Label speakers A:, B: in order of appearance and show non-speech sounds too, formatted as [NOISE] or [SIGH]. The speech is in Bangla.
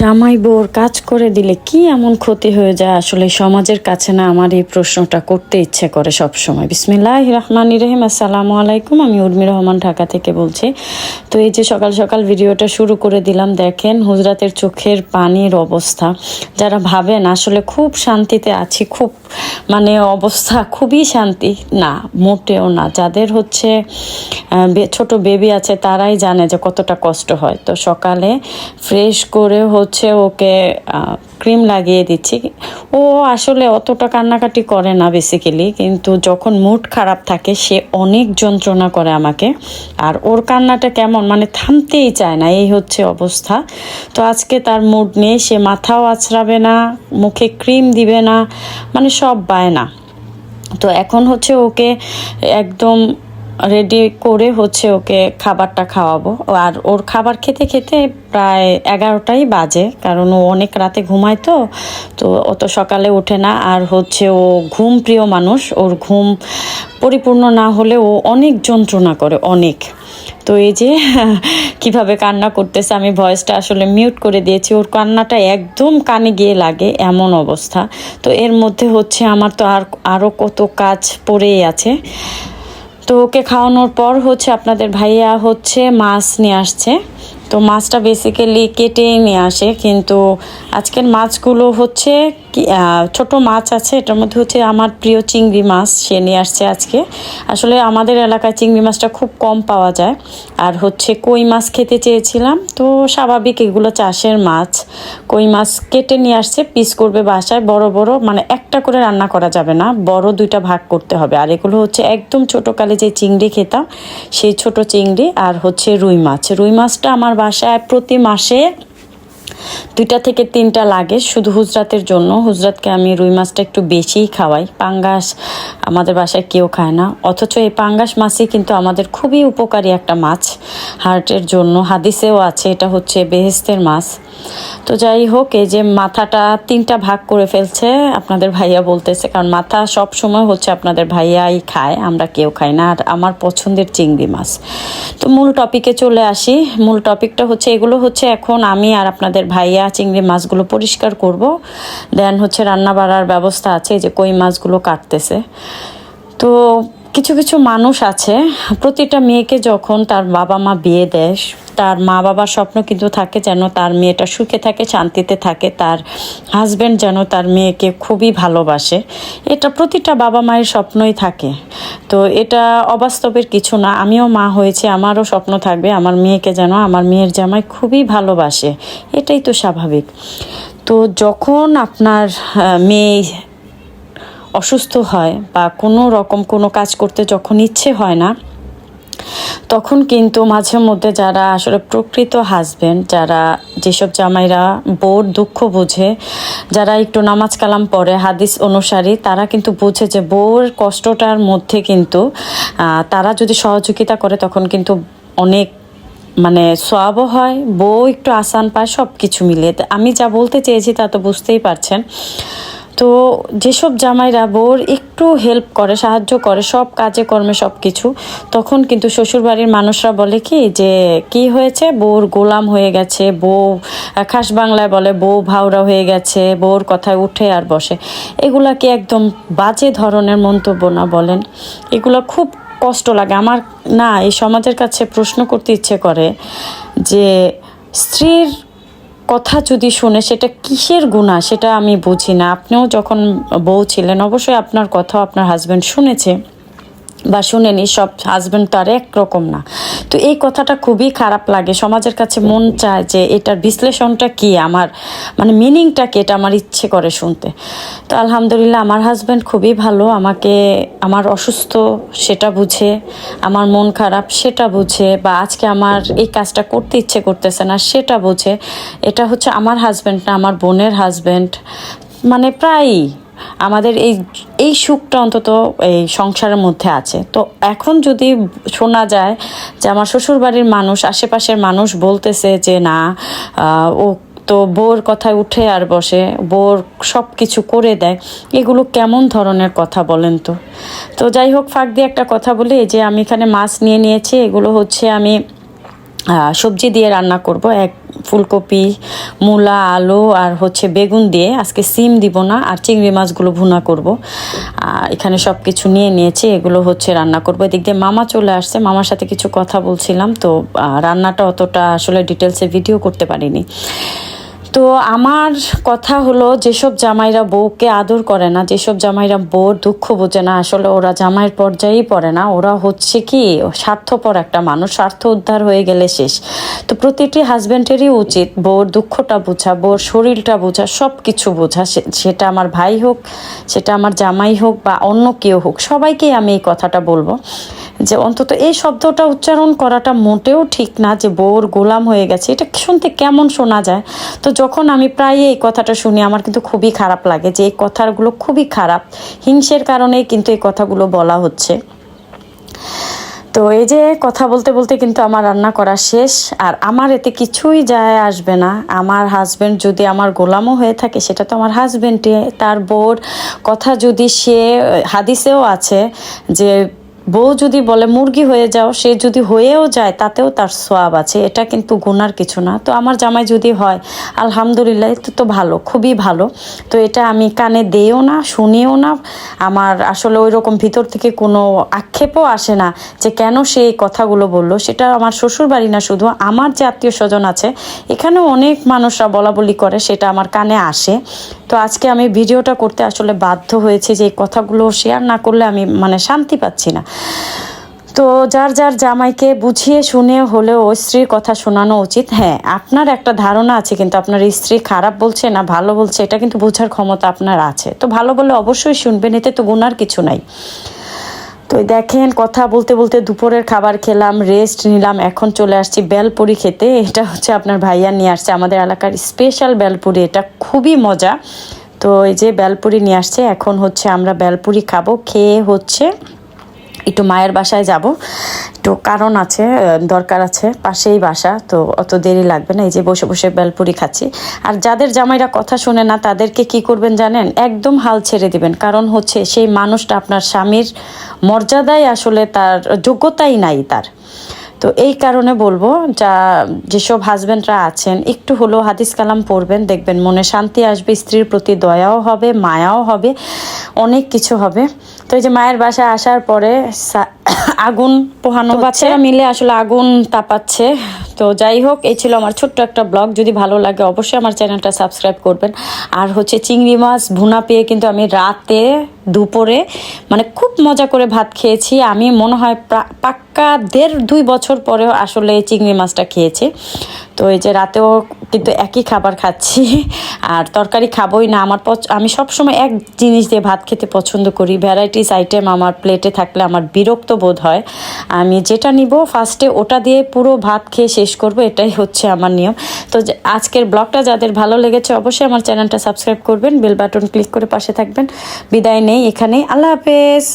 A: জামাই বউর কাজ করে দিলে কি এমন ক্ষতি হয়ে যায়? আসলে সমাজের কাছে না আমার এই প্রশ্নটা করতে ইচ্ছে করে সব সময় বিসমিল্লাহ রহমান রহিম। আসসালামু আলাইকুম। আমি উর্মি রহমান ঢাকা থেকে বলছি। তো এই যে সকাল সকাল ভিডিওটা শুরু করে দিলাম, দেখেন হুজরাতের চোখের পানির অবস্থা। যারা ভাবেন, আসলে খুব শান্তিতে আছি, খুব মানে অবস্থা খুবই শান্তি। না, মোটেও না। যাদের হচ্ছে ছোট বেবি আছে, তারাই জানে যে কতটা কষ্ট হয়। তো সকালে ফ্রেশ করে হচ্ছে ওকে ক্রিম লাগিয়ে দিচ্ছি। ও আসলে অতটা কান্নাকাটি করে না বেসিক্যালি কিন্তু যখন মুড খারাপ থাকে, সে অনেক যন্ত্রণা করে আমাকে। আর ওর কান্নাটা কেমন মানে থামতেই চায় না, এই হচ্ছে অবস্থা। তো আজকে তার মুড নেই, সে মাথাও আছড়াবে না, মুখে ক্রিম দিবে না মানে সব বায় না তো এখন হচ্ছে ওকে একদম রেডি করে হচ্ছে ওকে খাবারটা খাওয়াবো। আর ওর খাবার খেতে খেতে প্রায় এগারোটাই বাজে, কারণ ও অনেক রাতে ঘুমায় তো তো অত সকালে ওঠে না। আর হচ্ছে ও ঘুম প্রিয় মানুষ, ওর ঘুম পরিপূর্ণ না হলে ও অনেক যন্ত্রণা করে, অনেক। তো এই যে, [LAUGHS] কীভাবে কান্না করতেছে, আমি ভয়েসটা আসলে মিউট করে দিয়েছি। ওর কান্নাটা একদম কানে গিয়ে লাগে, এমন অবস্থা। তো এর মধ্যে হচ্ছে আমার তো আর আরও কত কাজ পড়েই আছে। তো ওকে খাওয়ানোর পর হচ্ছে আপনাদের ভাইয়া হচ্ছে মাছ নিয়ে আসছে। তো মাছটা বেসিক্যালি কেটেই নিয়ে আসে, কিন্তু আজকের মাছগুলো হচ্ছে ছোট মাছ আছে, এটার মধ্যে হচ্ছে আমার প্রিয় চিংড়ি মাছ, সে নিয়ে আসছে আজকে। আসলে আমাদের এলাকায় চিংড়ি মাছটা খুব কম পাওয়া যায়। আর হচ্ছে কই মাছ খেতে চেয়েছিলাম, তো স্বাভাবিক এগুলো চাষের মাছ। কই মাছ কেটে নিয়ে আসছে পিস করবে বাসায়, বড় বড় মানে একটা করে রান্না করা যাবে না, বড় দুইটা ভাগ করতে হবে। আর এগুলো হচ্ছে একদম ছোটোকালে যে চিংড়ি খেতাম, সেই ছোট চিংড়ি আর হচ্ছে রুই মাছ। রুই মাছটা আমার বাসায় প্রতি মাসে দুইটা থেকে তিনটা লাগে শুধু হুজরাতের জন্য। হুজরাতকে আমি রুই মাছটা একটু বেশিই খাওয়াই। পাঙ্গাস আমাদের বাসায় কেউ খায় না। অথচ এই পাঙ্গাস মাছই কিন্তু আমাদের খুবই উপকারী একটা মাছ। হার্টের জন্য। হাদিসেও আছে, এটা হচ্ছে বেহেস্তের মাছ। তো যাই হোক, এই যে মাথাটা তিনটা ভাগ করে ফেলছে, আপনাদের ভাইয়া বলতেছে, কারণ মাথা সব সময় হচ্ছে আপনাদের ভাইয়াই খায়, আমরা কেউ খাই না, আর আমার পছন্দের চিংড়ি মাছ। তো মূল টপিকে চলে আসি। মূল টপিকটা হচ্ছে, এগুলো হচ্ছে এখন আমি আর আপনাদের ভাইয়া চিংড়ি মাছগুলো পরিষ্কার করব। দেন হচ্ছে রান্না বাড়ার ব্যবস্থা আছে যে কই মাছগুলো কাটতেছে। তো কিছু কিছু মানুষ আছে, প্রতিটা মেয়েকে যখন তার বাবা মা বিয়ে দেয়, তার মা বাবার স্বপ্ন কিন্তু থাকে যেন তার মেয়েটা সুখে থাকে, শান্তিতে থাকে, তার হাজব্যান্ড যেন তার মেয়েকে খুবই ভালোবাসে। এটা প্রতিটা বাবা মায়ের স্বপ্নই থাকে। তো এটা অবাস্তবের কিছু না, আমিও মা হয়েছে, আমারও স্বপ্ন থাকবে, আমার মেয়েকে যেন আমার মেয়ের জামাই খুবই ভালোবাসে, এটাই তো স্বাভাবিক। তো যখন আপনার মেয়ে অসুস্থ হয় বা কোনো রকম কোনো কাজ করতে যখন ইচ্ছে হয় না, তখন কিন্তু মাঝে মধ্যে যারা আসলে প্রকৃত হাজবেন্ড যারা যেসব জামাইরা বউর দুঃখ বুঝে, যারা একটু নামাজ কালাম পড়ে, হাদিস অনুসারী, তারা কিন্তু বুঝে যে বউর কষ্টটার মধ্যে কিন্তু তারা যদি সহযোগিতা করে তখন কিন্তু অনেক মানে সোয়াবও হয়, বউ একটু আসান পায় সব কিছু মিলিয়ে আমি যা বলতে চেয়েছি তা তো বুঝতেই পারছেন। তো যেসব জামাইরা বউর একটু হেল্প করে, সাহায্য করে, সব কাজে কর্মে সব কিছু, তখন কিন্তু শ্বশুরবাড়ির মানুষরা বলে কি যে, কি হয়েছে? বউর গোলাম হয়ে গেছে, বউ খাস বাংলায় বলে বউ ভাওরা হয়ে গেছে বউর কথায় উঠে আর বসে। এগুলা কি একদম বাজে ধরনের মন্তব্য না বলেন? এগুলো খুব কষ্ট লাগে। আমার না, এই সমাজের কাছে প্রশ্ন করতে ইচ্ছে করে যে, স্ত্রীর কথা যদি শুনে সেটা কিসের গুণা সেটা আমি বুঝি না। আপনিও যখন বউ ছিলেন অবশ্যই আপনার কথা আপনার হাজব্যান্ড শুনেছে। বা শুনেনি, সব হাজব্যান্ড তো আর একরকম না। তো এই কথাটা খুবই খারাপ লাগে। সমাজের কাছে মন চায় যে এটার বিশ্লেষণটা কি, আমার মানে মিনিংটা কি, এটা আমার ইচ্ছে করে শুনতে। তো আলহামদুলিল্লাহ আমার হাজব্যান্ড খুবই ভালো, আমাকে, আমার অসুস্থ, সেটা বুঝে, আমার মন খারাপ, সেটা বুঝে, বা আজকে আমার এই কাজটা করতে ইচ্ছে করতেছে না, সেটা বুঝে। এটা হচ্ছে আমার হাজব্যান্ড না, আমার বোনের হাজব্যান্ড মানে প্রায়ই আমাদের এই এই সুখটা অন্তত এই সংসারের মধ্যে আছে। তো এখন যদি শোনা যায় যে আমার শ্বশুরবাড়ির মানুষ, আশেপাশের মানুষ বলতেছে যে না ও তো বোর কথায় উঠে আর বসে বোর সব কিছু করে দেয়, এগুলো কেমন ধরনের কথা বলেন তো? তো যাই হোক, ফাঁক দিয়ে একটা কথা বলি, যে আমি এখানে মাছ নিয়ে নিয়েছি, এগুলো হচ্ছে আমি সবজি দিয়ে রান্না করব, এক ফুলকপি, মূলা, আলু আর হচ্ছে বেগুন দিয়ে আজকে সিম দিব না আর চিংড়ি মাছগুলো ভুনা করব। এখানে সব কিছু নিয়ে নিয়েছি, এগুলো হচ্ছে রান্না করব। এদিক দিয়ে মামা চলে আসছে, মামার সাথে কিছু কথা বলছিলাম, তো রান্নাটা অতটা আসলে ডিটেলসে ভিডিও করতে পারিনি। তো আমার কথা হলো, যেসব জামাইরা বউকে আদর করে না, যেসব জামাইরা বউর দুঃখ বোঝে না, আসলে ওরা জামাইয়ের পর্যায়েই পড়ে না, ওরা হচ্ছে কি স্বার্থপর একটা মানুষ, স্বার্থ উদ্ধার হয়ে গেলে শেষ। তো প্রতিটি হাজব্যান্ডেরই উচিত বউর দুঃখটা বোঝা, বউর শরীরটা বোঝা সব কিছু বোঝা সেটা আমার ভাই হোক, সেটা আমার জামাই হোক বা অন্য কেউ হোক, সবাইকেই আমি এই কথাটা বলব। যে অন্তত এই শব্দটা উচ্চারণ করাটা মোটেও ঠিক না যে বউর গোলাম হয়ে গেছে। এটা শুনতে কেমন শোনা যায়? তো যখন আমি প্রায় এই কথাটা শুনি, আমার কিন্তু খুবই খারাপ লাগে যে এই কথাগুলো খুবই খারাপ। হিংসের কারণেই কিন্তু এই কথাগুলো বলা হচ্ছে। তো এই যে কথা বলতে বলতে কিন্তু আমার রান্না করা শেষ, আর আমার এতে কিছুই যায় আসবে না। আমার হাজব্যান্ড যদি আমার গোলামও হয়ে থাকে, সেটা তো আমার হাজবেন্ডই তার বউর কথা যদি সে হাদিসেও আছে যে বউ যদি বলে মুরগি হয়ে যাও, সে যদি হয়েও যায়, তাতেও তার সোয়াব আছে। এটা কিন্তু গুনার কিছু না। তো আমার জামাই যদি হয়, আলহামদুলিল্লাহ তো তো ভালো, খুবই ভালো। তো এটা আমি কানে দেও না, শুনিও না। আমার আসলে ওই রকম ভিতর থেকে কোনো আক্ষেপও আসে না যে কেন সে এই কথাগুলো বলল। সেটা আমার শ্বশুর বাড়ি না শুধু, আমার যে আত্মীয় স্বজন আছে, এখানেও অনেক মানুষরা বলা বলি করে, সেটা আমার কানে আসে। তো আজকে আমি ভিডিওটা করতে আসলে বাধ্য হয়েছে যে এই কথাগুলো শেয়ার না করলে আমি মানে শান্তি পাচ্ছি না। তো যার যার জামাইকে বুঝিয়ে শুনে হলেও স্ত্রীর কথা শোনানো উচিত। হ্যাঁ আপনার একটা ধারণা আছে, কিন্তু আপনার স্ত্রী খারাপ বলছে না ভালো বলছে, এটা কিন্তু বোঝার ক্ষমতা আপনার আছে। তো ভালো বলে অবশ্যই শুনবেন, এতে তো গুনার কিছু নাই। তো দেখেন, কথা বলতে বলতে দুপুরের খাবার খেলাম রেস্ট নিলাম, এখন চলে আসছি বেলপুরি খেতে। এটা হচ্ছে আপনার ভাইয়া নিয়ে আসছে আমাদের এলাকার স্পেশাল বেলপুরি, এটা খুবই মজা। তো এই যে বেলপুরি নিয়ে আসছে, এখন হচ্ছে আমরা বেলপুরি খাব, খেয়ে হচ্ছে একটু মায়ের বাসায় যাব। একটু কারণ আছে দরকার আছে, পাশেই বাসা, তো অত দেরি লাগবে না, এই যে বসে বসে বেলপুরি খাচ্ছি। আর যাদের জামাইরা কথা শুনে না, তাদেরকে কি করবেন জানেন? একদম হাল ছেড়ে দিবেন, কারণ হচ্ছে সেই মানুষটা আপনার স্বামীর মর্যাদায় আসলে তার যোগ্যতাই নাই তার। তো এই কারণে বলব যা যেসব হাজব্যান্ডরা আছেন একটু হলেও হাদিস কালাম পড়বেন দেখবেন মনে শান্তি আসবে স্ত্রীর প্রতি দয়াও হবে মায়াও হবে অনেক কিছু হবে। তো এই যে মায়ের বাসায় আসার পরে আগুন পোহানো বাচ্চারা মিলে আসলে আগুন তাপাচ্ছে। তো যাই হোক এই ছিল আমার ছোট্ট একটা ব্লগ। যদি ভালো লাগে অবশ্যই আমার চ্যানেলটা সাবস্ক্রাইব করবেন। আর হচ্ছে চিংড়ি মাছ ভুনা পেয়ে কিন্তু আমি রাতে দুপুরে মানে খুব মজা করে ভাত খেয়েছি। আমি মনে হয় পাক্কা দেড় দুই বছর পরেও আসলে চিংড়ি মাছটা খেয়েছি। তো এই যে রাতেও কিন্তু একই খাবার খাচ্ছি, [LAUGHS] আর তরকারি খাবোই না। আমার পছ- আমি সবসময় এক জিনিস দিয়ে ভাত খেতে পছন্দ করি। ভ্যারাইটিস আইটেম আমার প্লেটে থাকলে আমার বিরক্ত বোধ হয়। আমি যেটা নিব ফার্স্টে ওটা দিয়ে পুরো ভাত খেয়ে শেষ করব, এটাই হচ্ছে আমার নিয়ম। তো আজকের ব্লগটা যাদের ভালো লেগেছে অবশ্যই আমার চ্যানেলটা সাবস্ক্রাইব করবেন, বেল বাটন ক্লিক করে পাশে থাকবেন। বিদায় নেই। এখানেই আল্লাহ হাফেজ।